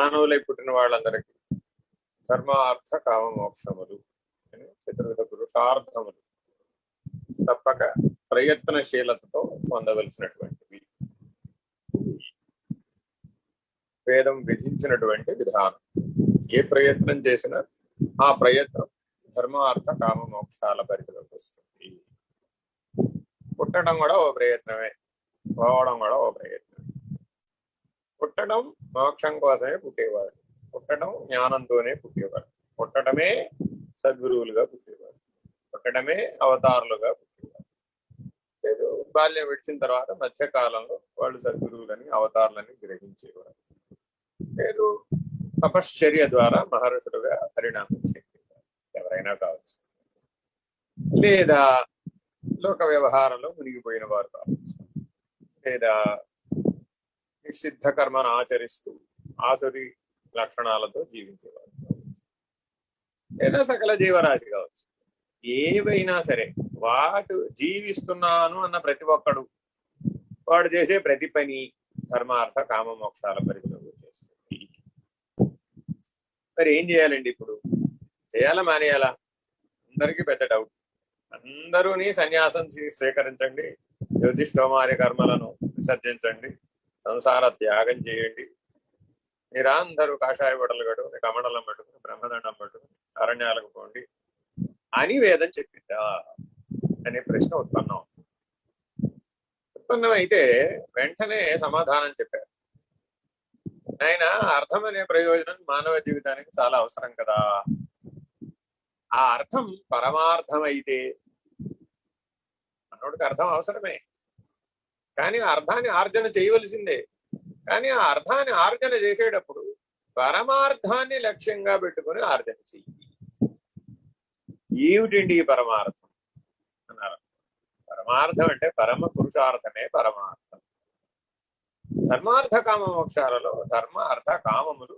మానవులై పుట్టిన వాళ్ళందరికీ ధర్మ అర్థ కామ మోక్షములు అని చతుర్విధ పురుషార్థములు తప్పక ప్రయత్నశీలతతో పొందవలసినటువంటివి. వేదం విధించినటువంటి విధానం. ఏ ప్రయత్నం చేసినా ఆ ప్రయత్నం ధర్మ అర్థ కామ మోక్షాల పరిధిలోకి వస్తుంది. పుట్టడం కూడా ఓ ప్రయత్నమే. పోవడం కూడా ఓ ప్రయత్నం. పుట్టడం మోక్షం కోసమే పుట్టేవాడు. పుట్టడం జ్ఞానంతోనే పుట్టేవాడు. పుట్టడమే సద్గురువులుగా పుట్టేవాడు. పుట్టడమే అవతారులుగా పుట్టేవాడు. లేదు బాల్యం విడిచిన తర్వాత మధ్యకాలంలో వాళ్ళు సద్గురువులని అవతారులని గ్రహించేవారు. లేదు తపశ్చర్య ద్వారా మహర్షులుగా పరిణామం చెందేవారు. ఎవరైనా కావచ్చు. లేదా లోక వ్యవహారంలో మునిగిపోయిన వారు కావచ్చు. లేదా నిషిద్ధ కర్మను ఆచరిస్తూ ఆసురి లక్షణాలతో జీవించేవారు. లేదా సకల జీవరాశి కావచ్చు. ఏవైనా సరే వాడు జీవిస్తున్నాను అన్న ప్రతి ఒక్కడు వాడు చేసే ప్రతి పని ధర్మార్థ కామ మోక్షాల పరిధిలోకి వచ్చేస్తుంది. మరి ఏం చేయాలండి ఇప్పుడు? చేయాలా మానేయాలా? అందరికీ పెద్ద డౌట్ అందరూని సన్యాసం స్వీకరించండి. జ్యోతిష్ఠోమారి కర్మలను విసర్జించండి. సంసార త్యాగం చేయండి. మీరందరూ కాషాయ బట్టలు కట్టుకుని కమండలం పట్టుకుని బ్రహ్మదండం పట్టుకుని అరణ్యాలకు పోండి. అని వేదం చెప్పిందా. అనే ప్రశ్న ఉత్పన్నం. ఉత్పన్నం అయితే వెంటనే సమాధానం చెప్పారు. ఆయన అర్థం అనే ప్రయోజనం మానవ జీవితానికి చాలా అవసరం కదా. ఆ అర్థం పరమార్థమైతే అయితే మనోడికి అర్థం అవసరమే. కానీ అర్థాన్ని ఆర్జన చేయవలసిందే. కానీ ఆ అర్థాన్ని ఆర్జన చేసేటప్పుడు పరమార్థాన్ని లక్ష్యంగా పెట్టుకొని ఆర్జన చెయ్యి. ఏమిటండి ఈ పరమార్థం అన్నారు. పరమార్థం అంటే పరమ పురుషార్థమే పరమార్థం. ధర్మార్థ కామ మోక్షాలలో ధర్మ అర్థ కామములు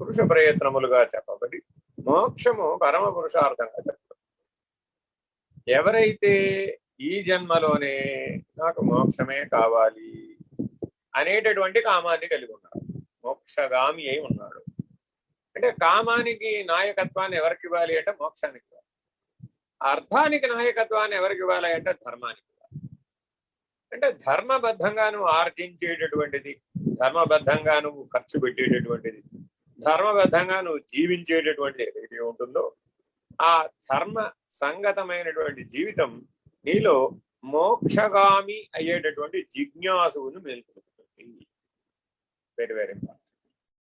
పురుష ప్రయత్నములుగా చెప్పబడి మోక్షము పరమ పురుషార్థంగా చెప్పబడి ఎవరైతే ఈ జన్మలోనే నాకు మోక్షమే కావాలి అనేటటువంటి కామాన్ని కలిగి ఉన్నాడు. మోక్షగామి అయి ఉన్నాడు. అంటే కామానికి నాయకత్వాన్ని ఎవరికి ఇవ్వాలి అంటే మోక్షానికి ఇవ్వాలి. అర్థానికి నాయకత్వాన్ని ఎవరికి ఇవ్వాలి అంటే ధర్మానికి ఇవ్వాలి. అంటే ధర్మబద్ధంగా నువ్వు ఆర్జించేటటువంటిది ధర్మబద్ధంగా నువ్వు ఖర్చు పెట్టేటటువంటిది ధర్మబద్ధంగా నువ్వు జీవించేటటువంటి ఏదైతే ఉంటుందో ఆ ధర్మ సంగతమైనటువంటి జీవితం నీలో మోక్షగామి అయ్యేటటువంటి జిజ్ఞాసువును మేల్కొలుపుతుంది. Very very important